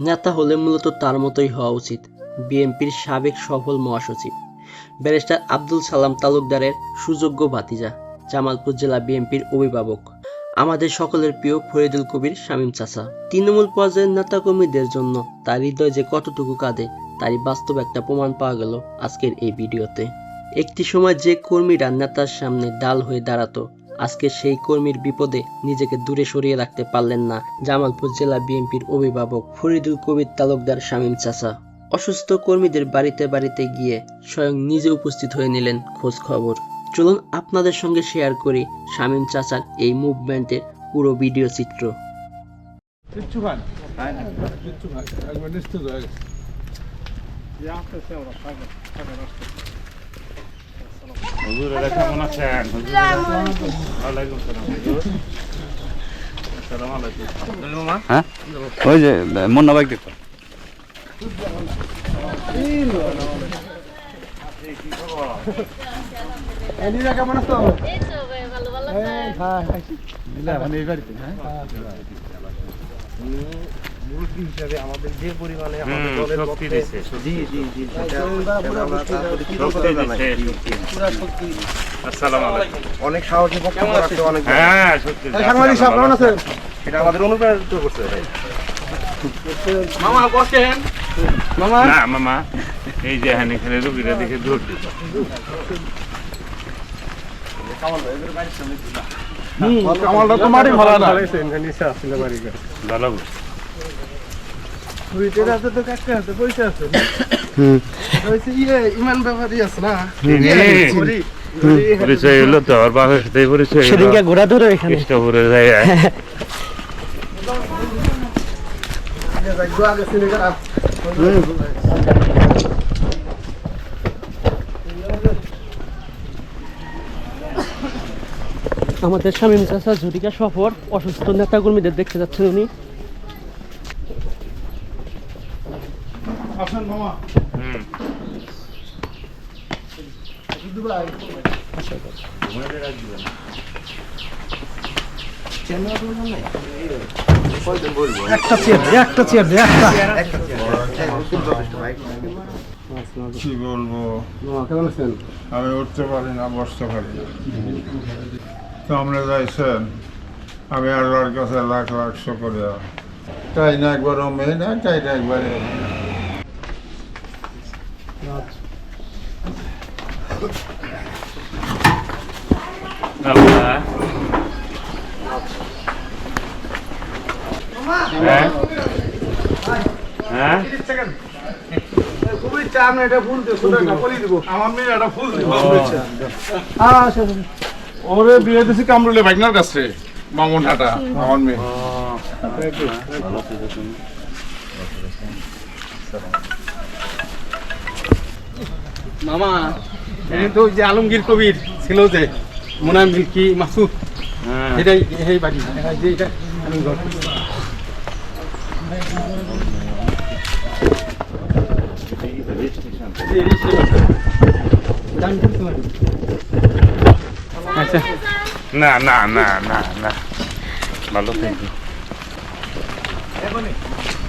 নেতা হলে মূলত তার মতোই হওয়া উচিত, বিএনপির সাবেক সফল মহাসচিব। ব্যারিস্টার আব্দুল সালাম তালুকদারের সুযোগ্য ভাতিজা, জামালপুর জেলা বিএনপির অভিভাবক। আমাদের সকলের প্রিয় ফরিদুল কবির শামীম চাচা। তৃণমূল পর্যায়ের নেতাকর্মীদের জন্য তার হৃদয় যে কতটুকু কাঁদে, তারই বাস্তব একটা প্রমাণ পাওয়া গেল আজকের এই ভিডিওতে। একটি সময় যে কর্মীরা নেতার সামনে ডাল হয়ে দাঁড়াতো আজকে সেই কর্মীর বিপদে নিজেকে দূরে সরিয়ে রাখতে পারলেন না জামালপুর জেলা বিএনপির অভিভাবক ফরিদুল কবির তালুকদার শামীম চাচা। অসুস্থ কর্মীদের বাড়িতে বাড়িতে গিয়ে স্বয়ং নিজে উপস্থিত হয়ে নিলেন খোঁজ খবর। চলুন আপনাদের সঙ্গে শেয়ার করি শামীম চাচার এই মুভমেন্টের পুরো ভিডিও চিত্র। হয়ে হুজুর এটা কেমন আছেন? হুজুর ওয়ালাইকুম সালাম হুজুর। আসসালামু আলাইকুম। হ্যাঁ? ওই যে মুন্না বাইক দেখো। কেমন আছো? এই তো ভাই, ভালো ভালো আছেন? মানে এই বাড়িতে হ্যাঁ। দিছে শক্তি আসসালামু আলাইকুম। অনেক সাহসী বক্তব্য অনেক হ্যাঁ সাংবাদিক সাহেব কেমন আছেন? এটা আমাদের অনুপ্রাণিত করছে মামা বসেন। মামা? না মামা এই যে হানি খেলে রুগীরা দেখে দূর কামালটা তো মাটি ভালো না। ভালো ইমান ব্যাপারই আছে না? পরিচয় হলো তো আর বাপের সাথে পরিচয় সেদিনকে ঘোরা ধরে এখানে কৃষ্ণপুরের জায়গায় আমাদের স্বামী চাচা ঝটিকা সফর অসুস্থ নেতাকর্মীদের দেখতে যাচ্ছেন উনি। আসেন মামা। হুম। একটা চেয়ার দে একটা চেয়ার দে একটা। কি বলব? কেমন আছেন? আমি উঠতে পারি না বসতে পারি না। তো আমরা যাইছেন। আমি আল্লাহর কাছে লাখ লাখ শুকরিয়া। তাই না একবার মেয়ে না তাই না একবারে আল্লাহ হ্যাঁ হ্যাঁ খুবই চা না এটা ফুল দে ছোট একটা কলি দিব আমার মেয়ে একটা ফুল দিব আচ্ছা ওরে বিয়ে দিছি কামরুলে ভাগনার কাছে মামুন হাটা আমার মেয়ে। মামা। এই তো ওই যে আলমগীর কবির ছিল যে মোনাম কি মাসুদ। হ্যাঁ। এটাই এই বাড়ি। এটা যে এটা আচ্ছা। না না না না না। ভালো থাকি আসসালামু